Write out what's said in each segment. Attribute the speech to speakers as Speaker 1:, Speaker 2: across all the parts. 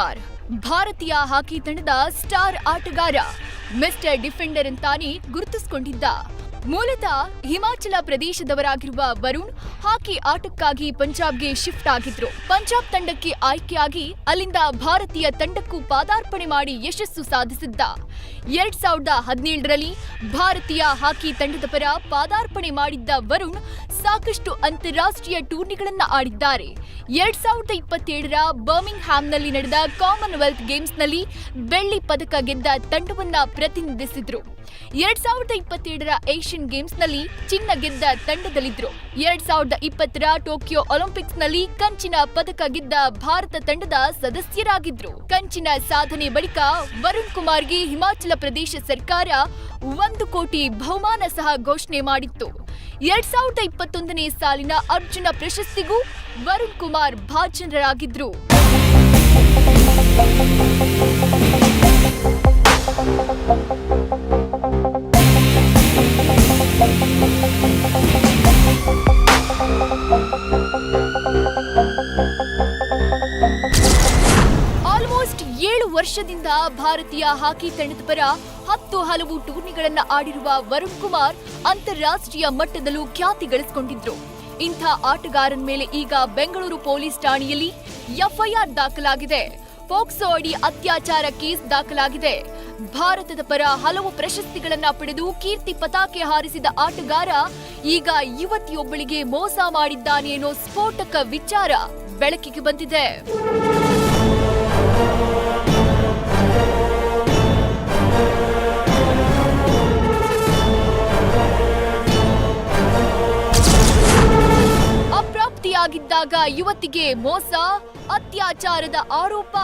Speaker 1: ಕುಮಾರ್. ಭಾರತೀಯ ಹಾಕಿ ತಂಡದ ಸ್ಟಾರ್ ಆಟಗಾರ ಮಿಸ್ಟರ್ ಡಿಫೆಂಡರ್ ಅಂತಾನೆ ಗುರುತಿಸಿಕೊಂಡಿದ್ದ. ಮೂಲತಃ ಹಿಮಾಚಲ ಪ್ರದೇಶದವರಾಗಿರುವ ವರುಣ್ ಹಾಕಿ ಆಟಕ್ಕಾಗಿ ಪಂಜಾಬ್ಗೆ ಶಿಫ್ಟ್ ಆಗಿದ್ರು. ಪಂಜಾಬ್ ತಂಡಕ್ಕೆ ಆಯ್ಕೆಯಾಗಿ ಅಲ್ಲಿಂದ ಭಾರತೀಯ ತಂಡಕ್ಕೂ ಪಾದಾರ್ಪಣೆ ಮಾಡಿ ಯಶಸ್ಸು ಸಾಧಿಸಿದ್ದ. ಎರಡ್ ಸಾವಿರದ ಹದಿನೇಳರಲ್ಲಿ ಭಾರತೀಯ ಹಾಕಿ ತಂಡದ ಪರ ಪಾದಾರ್ಪಣೆ ಮಾಡಿದ್ದ ವರುಣ್ ಸಾಕಷ್ಟು ಅಂತಾರಾಷ್ಟ್ರೀಯ ಟೂರ್ನಿಗಳನ್ನು ಆಡಿದ್ದಾರೆ. ಎರಡ್ ಸಾವಿರದ ಇಪ್ಪತ್ತೇಳರ ಬರ್ಮಿಂಗ್ ಹ್ಯಾಮ್ನಲ್ಲಿ ನಡೆದ ಕಾಮನ್ವೆಲ್ತ್ ಗೇಮ್ಸ್ನಲ್ಲಿ ಬೆಳ್ಳಿ ಪದಕ ಗೆದ್ದ ತಂಡವನ್ನ ಪ್ರತಿನಿಧಿಸಿದ್ರು. ಎರಡ್ ಸಾವಿರದ ಇಪ್ಪತ್ತೇಳರ ಏಷ್ಯನ್ ಗೇಮ್ಸ್ನಲ್ಲಿ ಚಿನ್ನ ಗೆದ್ದ ತಂಡದಲ್ಲಿದ್ರು ಎರಡ್ ಸಾವಿರದ ಇಪ್ಪತ್ತರ ಟೋಕಿಯೋ ಒಲಿಂಪಿಕ್ಸ್ನಲ್ಲಿ ಕಂಚಿನ ಪದಕ ಗೆದ್ದ ಭಾರತ ತಂಡದ ಸದಸ್ಯರಾಗಿದ್ರು ಕಂಚಿನ ಸಾಧನೆ ಬಳಿಕ ವರುಣ್ ಕುಮಾರ್ಗೆ ಹಿಮಾಚಲ ಪ್ರದೇಶ ಸರ್ಕಾರ ಒಂದು ಕೋಟಿ ಬಹುಮಾನ ಸಹ ಘೋಷಣೆ ಮಾಡಿತ್ತು. ಎರಡ್ ಸಾವಿರದ ಇಪ್ಪತ್ತೊಂದನೇ ಸಾಲಿನ ಅರ್ಜುನ ಪ್ರಶಸ್ತಿಗೂ ವರುಣ್ ಕುಮಾರ್ ಭಾಜನರಾಗಿದ್ರು ಆಲ್ಮೋಸ್ಟ್ ಏಳು ವರ್ಷದಿಂದ ಭಾರತೀಯ ಹಾಕಿ ತಂಡದ ಪರ ಹತ್ತು ಹಲವು ಟೂರ್ನಿಗಳನ್ನು ಆಡಿರುವ ವರುಣ್ ಕುಮಾರ್ ಅಂತಾರಾಷ್ಟ್ರೀಯ ಮಟ್ಟದಲ್ಲೂ ಖ್ಯಾತಿ ಗಳಿಸಿಕೊಂಡಿದ್ರು. ಇಂಥ ಆಟಗಾರನ ಮೇಲೆ ಈಗ ಬೆಂಗಳೂರು ಪೊಲೀಸ್ ಠಾಣೆಯಲ್ಲಿ ಎಫ್ಐಆರ್ ದಾಖಲಾಗಿದೆ. ಪೋಕ್ಸೋ ಅಡಿ ಅತ್ಯಾಚಾರ ಕೇಸ್ ದಾಖಲಾಗಿದೆ. ಭಾರತದ ಪರ ಹಲವು ಪ್ರಶಸ್ತಿಗಳನ್ನ ಪಡೆದು ಕೀರ್ತಿ ಪತಾಕೆ ಹಾರಿಸಿದ ಆಟಗಾರ, ಈಗ ಯುವತಿಯೊಬ್ಬಳಿಗೆ ಮೋಸ ಮಾಡಿದ್ದಾನೆ ಸ್ಫೋಟಕ ವಿಚಾರ ಬೆಳಕಿಗೆ ಬಂದಿದೆ. ಅಪ್ರಾಪ್ತಿಯಾಗಿದ್ದಾಗ ಯುವತಿಗೆ ಮೋಸ, ಅತ್ಯಾಚಾರದ ಆರೋಪ.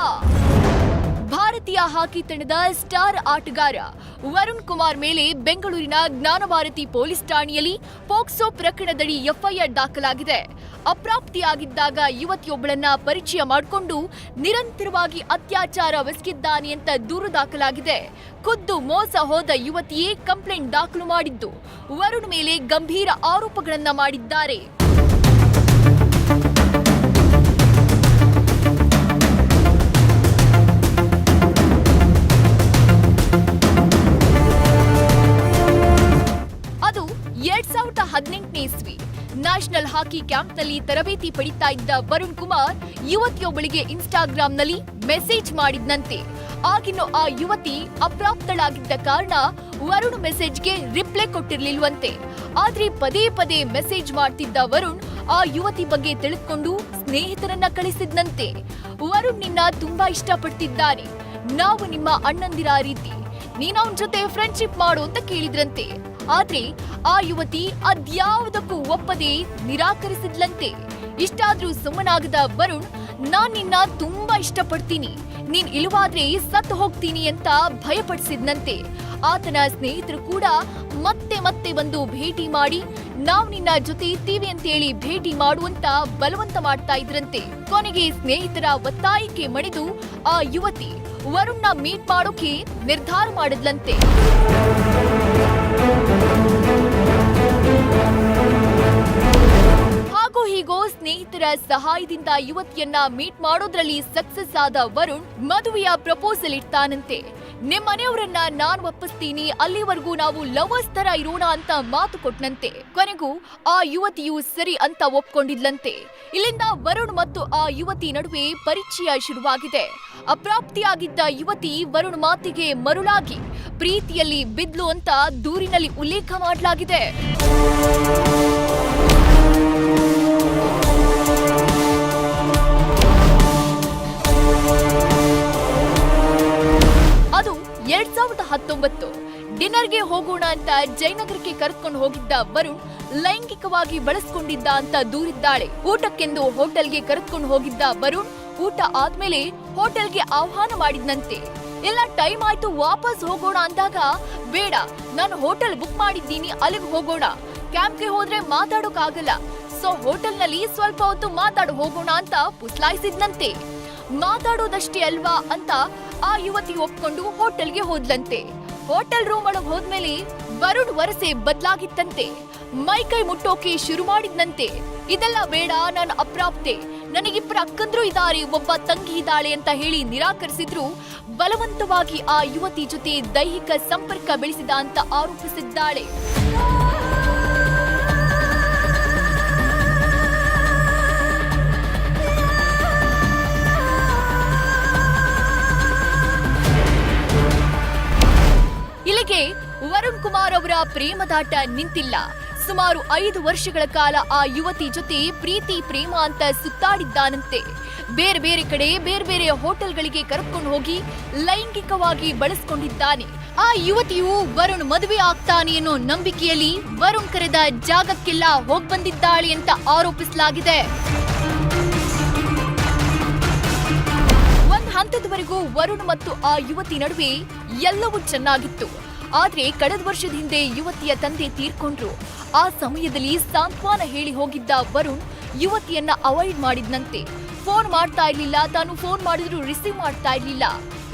Speaker 1: ಭಾರತೀಯ ಹಾಕಿ ತಂಡದ ಸ್ಟಾರ್ ಆಟಗಾರ ವರುಣ್ ಕುಮಾರ್ ಮೇಲೆ ಬೆಂಗಳೂರಿನ ಜ್ಞಾನಭಾರತಿ ಪೊಲೀಸ್ ಠಾಣೆಯಲ್ಲಿ ಪೋಕ್ಸೋ ಪ್ರಕರಣದಡಿ ಎಫ್ಐಆರ್ ದಾಖಲಾಗಿದೆ. ಅಪ್ರಾಪ್ತಿಯಾಗಿದ್ದಾಗ ಯುವತಿಯೊಬ್ಬಳನ್ನ ಪರಿಚಯ ಮಾಡಿಕೊಂಡು ನಿರಂತರವಾಗಿ ಅತ್ಯಾಚಾರವೆಸಗಿದ್ದಾನೆ ಅಂತ ದೂರು ದಾಖಲಾಗಿದೆ. ಖುದ್ದು ಮೋಸ ಹೋದ ಯುವತಿಯೇ ಕಂಪ್ಲೇಂಟ್ ದಾಖಲು ಮಾಡಿದ್ದು. ವರುಣ್ ಮೇಲೆ ಗಂಭೀರ ಆರೋಪಗಳನ್ನ ಮಾಡಿದ್ದಾರೆ. ಹದಿನೆಂಟನೇ ಇಸ್ವಿ. ನ್ಯಾಷನಲ್ ಹಾಕಿ ಕ್ಯಾಂಪ್ನಲ್ಲಿ ತರಬೇತಿ ಪಡಿತಾ ಇದ್ದ ವರುಣ್ ಕುಮಾರ್ ಯುವತಿಯೊಬ್ಬಳಿಗೆ ಇನ್ಸ್ಟಾಗ್ರಾಂನಲ್ಲಿ ಮೆಸೇಜ್ ಮಾಡಿದ್ನಂತೆ. ಆಗಿನ ಆ ಯುವತಿ ಅಪ್ರಾಪ್ತಳಾಗಿದ್ದ ಕಾರಣ ವರುಣ್ ಮೆಸೇಜ್ಗೆ ರಿಪ್ಲೈ ಕೊಟ್ಟಿರ್ಲಿಲ್ವಂತೆ. ಆದ್ರೆ ಪದೇ ಪದೇ ಮೆಸೇಜ್ ಮಾಡ್ತಿದ್ದ ವರುಣ್ ಆ ಯುವತಿ ಬಗ್ಗೆ ತಿಳಿದುಕೊಂಡು ಸ್ನೇಹಿತರನ್ನ ಕಳಿಸಿದ್ನಂತೆ. ವರುಣ್ ನಿನ್ನ ತುಂಬಾ ಇಷ್ಟಪಡ್ತಿದ್ದಾರೆ. ನಾವು ನಿಮ್ಮ ಅಣ್ಣಂದಿರ ರೀತಿ. ನೀನ್ ಜೊತೆ ಫ್ರೆಂಡ್ಶಿಪ್ ಮಾಡು ಅಂತ ಕೇಳಿದ್ರಂತೆ. ಆದ್ರೆ ಆ ಯುವತಿ ಅದ್ಯಾವುದಕ್ಕೂ ಒಪ್ಪದೆ ನಿರಾಕರಿಸಿದ್ಲಂತೆ. ಇಷ್ಟಾದ್ರೂ ಸುಮ್ಮನಾಗದ ವರುಣ್, ನಾನ್ ನಿನ್ನ ತುಂಬಾ ಇಷ್ಟಪಡ್ತೀನಿ. ನೀನ್ ಇಲ್ಲವಾದ್ರೆ ಸತ್ತು ಹೋಗ್ತೀನಿ ಅಂತ ಭಯಪಡಿಸಿದ್ನಂತೆ. ಆತನ ಸ್ನೇಹಿತರು ಕೂಡ ಮತ್ತೆ ಮತ್ತೆ ಬಂದು ಭೇಟಿ ಮಾಡಿ, ನಾವ್ ನಿನ್ನ ಜೊತೆ ಇರ್ತೀವಿ ಅಂತೇಳಿ ಭೇಟಿ ಮಾಡುವಂತ ಬಲವಂತ ಮಾಡ್ತಾ ಇದ್ರಂತೆ. ಕೊನೆಗೆ ಸ್ನೇಹಿತರ ಒತ್ತಾಯಕ್ಕೆ ಮಣಿದು ಆ ಯುವತಿ ವರುಣ್ನ ಮೀಟ್ ಮಾಡೋಕೆ ನಿರ್ಧಾರ ಮಾಡಿದ್ಲಂತೆ. ಹಾಗೂ ಸ್ನೇಹಿತರ ಸಹಾಯದಿಂದ ಯುವತಿಯನ್ನ ಮೀಟ್ ಮಾಡೋದ್ರಲ್ಲಿ ಸಕ್ಸಸ್ ಆದ ವರುಣ್ ಮದುವೆಯ ಪ್ರಪೋಸಲ್ ಇಡ್ತಾನಂತೆ. ನಿಮ್ ಮನೆಯವರನ್ನ ನಾನ್ ಒಪ್ಪಿಸ್ತೀನಿ, ಅಲ್ಲಿವರೆಗೂ ನಾವು ಲವರ್ಸ್ ತರ ಇರೋಣ ಅಂತ ಮಾತು ಕೊಟ್ನಂತೆ. ಕೊನೆಗೂ ಆ ಯುವತಿಯು ಸರಿ ಅಂತ ಒಪ್ಕೊಂಡಿದ್ಲಂತೆ. ಇಲ್ಲಿಂದ ವರುಣ್ ಮತ್ತು ಆ ಯುವತಿ ನಡುವೆ ಪರಿಚಯ ಶುರುವಾಗಿದೆ. ಅಪ್ರಾಪ್ತಿಯಾಗಿದ್ದ ಯುವತಿ ವರುಣ್ ಮಾತಿಗೆ ಮರುಳಾಗಿ, ಪ್ರೀತಿಯಲ್ಲಿ ಬಿದ್ಲು ಅಂತ ದೂರಿನಲ್ಲಿ ಉಲ್ಲೇಖ ಮಾಡಲಾಗಿದೆ. ಹತ್ತೊಂಬತ್ತು. ಡಿನ್ನರ್ಗೆ ಹೋಗೋಣ ಅಂತ ಜಯನಗರಕ್ಕೆ ಕರೆದುಕೊಂಡು ಹೋಗಿದ್ದ ವರುಣ್ ಲೈಂಗಿಕವಾಗಿ ಬಳಸ್ಕೊಂಡಿದ್ದ ಅಂತ ದೂರಿದ್ದಾಳೆ. ಊಟಕ್ಕೆಂದು ಹೋಟೆಲ್ಗೆ ಕರೆದುಕೊಂಡು ಹೋಗಿದ್ದ ವರುಣ್ ಊಟ ಆದ್ಮೇಲೆ ಹೋಟೆಲ್ಗೆ ಆಹ್ವಾನ ಮಾಡಿದ್ನಂತೆ. ಎಲ್ಲ ಟೈಮ್ ಆಯ್ತು, ವಾಪಸ್ ಹೋಗೋಣ ಅಂದಾಗ, ಬೇಡ, ನಾನು ಹೋಟೆಲ್ ಬುಕ್ ಮಾಡಿದ್ದೀನಿ, ಅಲ್ಲಿಗೆ ಹೋಗೋಣ. ಕ್ಯಾಂಪ್ಗೆ ಹೋದ್ರೆ ಮಾತಾಡೋಕ್ಕಾಗಲ್ಲ ಸೊ, ಹೋಟೆಲ್ನಲ್ಲಿ ಸ್ವಲ್ಪ ಹೊತ್ತು ಮಾತಾಡ, ಹೋಗೋಣ ಅಂತ ಪುಸ್ಲಾಯಿಸಿದ್ನಂತೆ. ಮಾತಾಡೋದಷ್ಟೇ ಅಲ್ವಾ ಅಂತ ಆ ಯುವತಿ ಒಪ್ಕೊಂಡು ಹೋಟೆಲ್ಗೆ ಹೋದ್ಲಂತೆ. ಹೋಟೆಲ್ ರೂಮ್ ಒಳಗೆ ಹೋದ್ಮೇಲೆ ವರುಣ್ ವರಸೆ ಬದಲಾಗಿತ್ತಂತೆ. ಮೈ ಕೈ ಮುಟ್ಟೋಕೆ ಶುರು ಮಾಡಿದ್ನಂತೆ. ಇದೆಲ್ಲ ಬೇಡ, ನಾನು ಅಪ್ರಾಪ್ತೆ. ನನಗಿಬ್ಬರ ಅಕ್ಕಂದ್ರು ಇದ್ದಾರೆ, ಒಬ್ಬ ತಂಗಿ ಇದ್ದಾಳೆ ಅಂತ ಹೇಳಿ ನಿರಾಕರಿಸಿದ್ರು. ಬಲವಂತವಾಗಿ ಆ ಯುವತಿ ಜೊತೆ ದೈಹಿಕ ಸಂಪರ್ಕ ಬೆಳೆಸಿದ ಅಂತ ಆರೋಪಿಸಿದ್ದಾಳೆ. ಪ್ರೇಮದಾಟ ನಿಂತಿಲ್ಲ. ಸುಮಾರು ಐದು ವರ್ಷಗಳ ಕಾಲ ಆ ಯುವತಿ ಜೊತೆ ಪ್ರೀತಿ, ಪ್ರೇಮ ಅಂತ ಸುತ್ತಾಡಿದ್ದಾನಂತೆ. ಬೇರೆ ಬೇರೆ ಕಡೆ, ಬೇರೆ ಬೇರೆ ಹೋಟೆಲ್ಗಳಿಗೆ ಕರೆದುಕೊಂಡು ಹೋಗಿ ಲೈಂಗಿಕವಾಗಿ ಬಳಸ್ಕೊಂಡಿದ್ದಾನೆ. ಆ ಯುವತಿಯು ವರುಣ್ ಮದುವೆ ಆಗ್ತಾನೆ ಅನ್ನೋ ನಂಬಿಕೆಯಲ್ಲಿ ವರುಣ್ ಕರೆದ ಜಾಗಕ್ಕೆಲ್ಲ ಹೋಗ್ಬಂದಿದ್ದಾಳೆ ಅಂತ ಆರೋಪಿಸಲಾಗಿದೆ. ಒಂದ್ ಹಂತದವರೆಗೂ ವರುಣ್ ಮತ್ತು ಆ ಯುವತಿ ನಡುವೆ ಎಲ್ಲವೂ ಚೆನ್ನಾಗಿತ್ತು. ಆದ್ರೆ ಕಳೆದ ವರ್ಷದ ಹಿಂದೆ ಯುವತಿಯ ತಂದೆ ತೀರ್ಕೊಂಡ್ರು. ಆ ಸಮಯದಲ್ಲಿ ಸಾಂತ್ವನ ಹೇಳಿ ಹೋಗಿದ್ದ ವರುಣ್ ಯುವತಿಯನ್ನ ಅವಾಯ್ಡ್ ಮಾಡಿದ್ನಂತೆ. ಫೋನ್ ಮಾಡ್ತಾ ಇರ್ಲಿಲ್ಲ, ತಾನು ಫೋನ್ ಮಾಡಿದ್ರು ರಿಸೀವ್ ಮಾಡ್ತಾ ಇರ್ಲಿಲ್ಲ.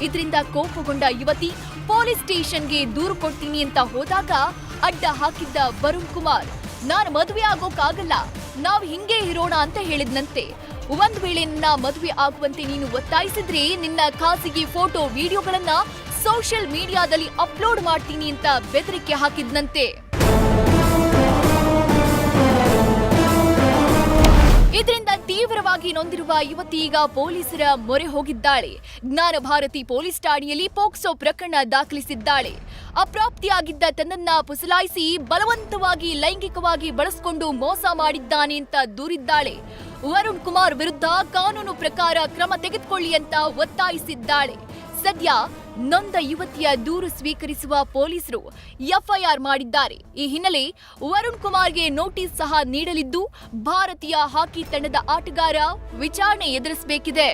Speaker 1: ಇದರಿಂದ ಕೋಪಗೊಂಡ ಯುವತಿ, ಪೊಲೀಸ್ ಸ್ಟೇಷನ್ಗೆ ದೂರು ಕೊಡ್ತೀನಿ ಅಂತ ಹೋದಾಗ ಅಡ್ಡ ಹಾಕಿದ್ದ ವರುಣ್ ಕುಮಾರ್, ನಾನು ಮದುವೆ ಆಗೋಕ್ಕಾಗಲ್ಲ ನಾವು ಹಿಂಗೆ ಇರೋಣ ಅಂತ ಹೇಳಿದ್ನಂತೆ. ಒಂದ್ ವೇಳೆ ನನ್ನ ಮದುವೆ ಆಗುವಂತೆ ನೀನು ಒತ್ತಾಯಿಸಿದ್ರೆ ನಿನ್ನ ಖಾಸಗಿ ಫೋಟೋ, ವಿಡಿಯೋಗಳನ್ನ ಸೋಷಿಯಲ್ ಮೀಡಿಯಾದಲ್ಲಿ ಅಪ್ಲೋಡ್ ಮಾಡ್ತೀನಿ ಅಂತ ಬೆದರಿಕೆ ಹಾಕಿದ್ನಂತೆ. ಇದರಿಂದ ತೀವ್ರವಾಗಿ ನೊಂದಿರುವ ಯುವತಿ ಈಗ ಪೊಲೀಸರ ಮೊರೆ ಹೋಗಿದ್ದಾಳೆ. ಜ್ಞಾನ ಭಾರತಿ ಪೊಲೀಸ್ ಠಾಣೆಯಲ್ಲಿ ಪೋಕ್ಸೋ ಪ್ರಕರಣ ದಾಖಲಿಸಿದ್ದಾಳೆ. ಅಪ್ರಾಪ್ತಿಯಾಗಿದ್ದ ತನ್ನನ್ನ ಪುಸಲಾಯಿಸಿ ಬಲವಂತವಾಗಿ ಲೈಂಗಿಕವಾಗಿ ಬಳಸಿಕೊಂಡು ಮೋಸ ಮಾಡಿದ್ದಾನೆ ಅಂತ ದೂರಿದ್ದಾಳೆ. ವರುಣ್ ಕುಮಾರ್ ವಿರುದ್ಧ ಕಾನೂನು ಪ್ರಕಾರ ಕ್ರಮ ತೆಗೆದುಕೊಳ್ಳಿ ಅಂತ ಒತ್ತಾಯಿಸಿದ್ದಾಳೆ. ಸದ್ಯ ನೊಂದ ಯುವತಿಯ ದೂರು ಸ್ವೀಕರಿಸುವ ಪೊಲೀಸರು ಎಫ್ಐಆರ್ ಮಾಡಿದ್ದಾರೆ. ಈ ಹಿನ್ನೆಲೆ ವರುಣ್ ಕುಮಾರ್ಗೆ ನೋಟಿಸ್ ಸಹ ನೀಡಲಿದ್ದು, ಭಾರತೀಯ ಹಾಕಿ ತಂಡದ ಆಟಗಾರ ವಿಚಾರಣೆ ಎದುರಿಸಬೇಕಿದೆ.